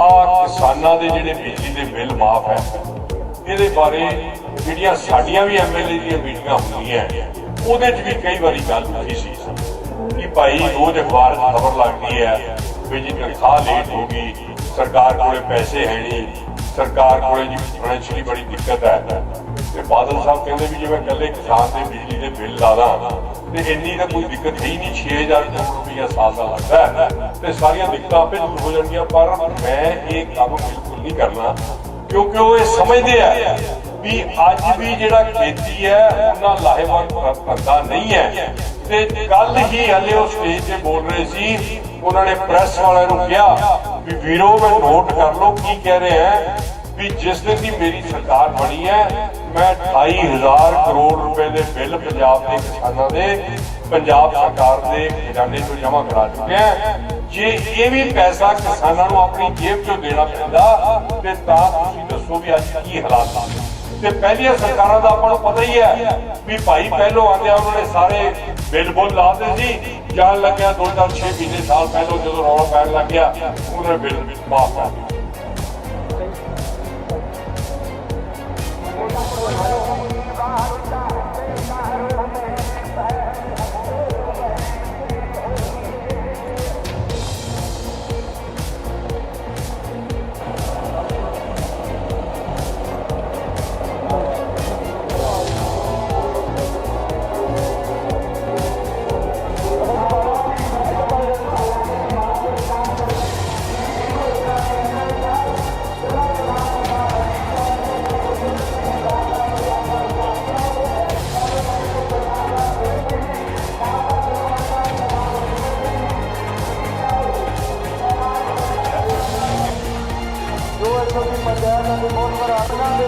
ਆ ਕਿਸਾਨਾਂ ਦੇ ਜਿਹੜੇ ਬਿਜਲੀ ਦੇ ਬਿੱਲ ਮਾਫ ਹੈ, ਇਹਦੇ ਬਾਰੇ ਜਿਹੜੀਆਂ ਸਾਡੀਆਂ ਵੀ ਐਮਐਲਏ ਦੀਆਂ ਮੀਟਿੰਗਾਂ ਹੁੰਦੀਆਂ ਉਹਦੇ 'ਚ ਵੀ ਕਈ ਵਾਰੀ ਗੱਲ ਹੁੰਦੀ ਸੀ। ਕਿ ਭਾਈ ਰੋਜ਼ ਅਖਬਾਰ 'ਚ ਖਬਰ ਲੱਗਦੀ ਹੈ ਬਿਜਲੀ ਤਨਖਾਹ ਲੇਟ ਹੋ ਗਈ, ਸਰਕਾਰ ਕੋਲੇ ਪੈਸੇ ਹੈ ਨਹੀਂ, ਸਰਕਾਰ ਕੋਲੇ ਜੀ ਫਾਈਨੈਂਸ਼ੀਅਲੀ ਬੜੀ ਦਿੱਕਤ ਹੈ। ਤੇ ਬਾਦਲ ਸਾਹਿਬ ਕਹਿੰਦੇ ਵੀ ਜੇ ਮੈਂ ਇਕੱਲੇ ਕਿਸਾਨ ਦੇ ਬਿਜਲੀ ਦੇ ਬਿੱਲ ਲਾ ਦਾਂ ਤੇ ਇੰਨੀ ਤਾਂ ਕੋਈ ਦਿੱਕਤ ਹੀ ਨਹੀਂ 6000 ਰੁਪਈਆ ਸਾਲ ਦਾ ਲੱਗਦਾ ਹੈ ਤੇ ਸਾਰੀਆਂ ਦਿੱਕਤਾਂ ਆਪੇ ਦੂਰ ਹੋ ਜਾਣਗੀਆਂ, ਪਰ ਮੈਂ ਇਹ ਕੰਮ ਬਿਲਕੁਲ ਨਹੀਂ ਕਰਨਾ, ਕਿਉਂਕਿ ਉਹ ਇਹ ਸਮਝਦੇ ਆ ਵੀ ਅੱਜ ਵੀ ਜਿਹੜਾ ਖੇਤੀ ਹੈ, ਉਹਨਾਂ ਲਾਹੇਵੰਦ ਧੰਦਾ ਨਹੀਂ ਹੈ। ਤੇ ਕੱਲ ਹੀ ਹਲੇ ਉਹ ਸਟੇਜ ਤੇ ਬੋਲ ਰਹੇ ਸੀ, ਉਹਨਾਂ ਨੇ ਪ੍ਰੈਸ ਵਾਲਿਆਂ ਨੂੰ ਕਿਹਾ ਵੀ ਵੀਰੋ, ਮੈਂ ਨੋਟ ਕਰ ਲਓ ਕੀ ਕਹਿ ਰਹੇ ਹੈ। ਵੀ ਜਿਸ ਦਿਨ ਦੀ ਮੇਰੀ ਸਰਕਾਰ ਬਣੀ ਹੈ, ਮੈਂ 28000 ਕਰੋੜ ਰੁਪਏ ਦੇ ਬਿੱਲ ਪੰਜਾਬ ਦੇ ਕਿਸਾਨਾਂ ਦੇ, ਪੰਜਾਬ ਸਰਕਾਰ ਦੇ ਖਜ਼ਾਨੇ ਚੋਂ ਜਮ੍ਹਾਂ ਕਰਾ ਚੁੱਕੇ ਜੇ ਇਹ ਵੀ ਪੈਸਾ ਕਿਸਾਨਾਂ ਨੂੰ ਆਪਣੀ ਜੇਬ ਚੋਂ ਦੇਣਾ ਪੈਂਦਾ, ਤੇ ਤਾਂ ਤੁਸੀਂ ਦੱਸੋ ਵੀ ਅੱਜ ਕੀ ਹਾਲਾਤ ਨੇ। ਤੇ ਪਹਿਲੀਆਂ ਸਰਕਾਰਾਂ ਦਾ ਆਪਾਂ ਨੂੰ ਪਤਾ ਹੀ ਹੈ ਵੀ ਭਾਈ ਪਹਿਲੋਂ ਆਂਦਿਆਂ ਉਹਨਾਂ ਨੇ ਸਾਰੇ ਬਿੱਲ ਬੁੱਲ ਲਾਦੇ ਸੀ, ਜਾਣ ਲੱਗਿਆ 2006 ਮਹੀਨੇ ਸਾਲ ਪਹਿਲੋਂ ਜਦੋਂ ਰੌਲਾ ਪੈਣ ਲੱਗ ਗਿਆ, ਉਹਨਾਂ ਬਿੱਲ ਮਾਫ ਕਰ ਦਿੱਤੇ। ਜੋ ਇਸ ਦੀ ਪੰਚਾਇਤ ਅਤੇ ਮੋਹਰ ਆਟਣਾ ਦੇ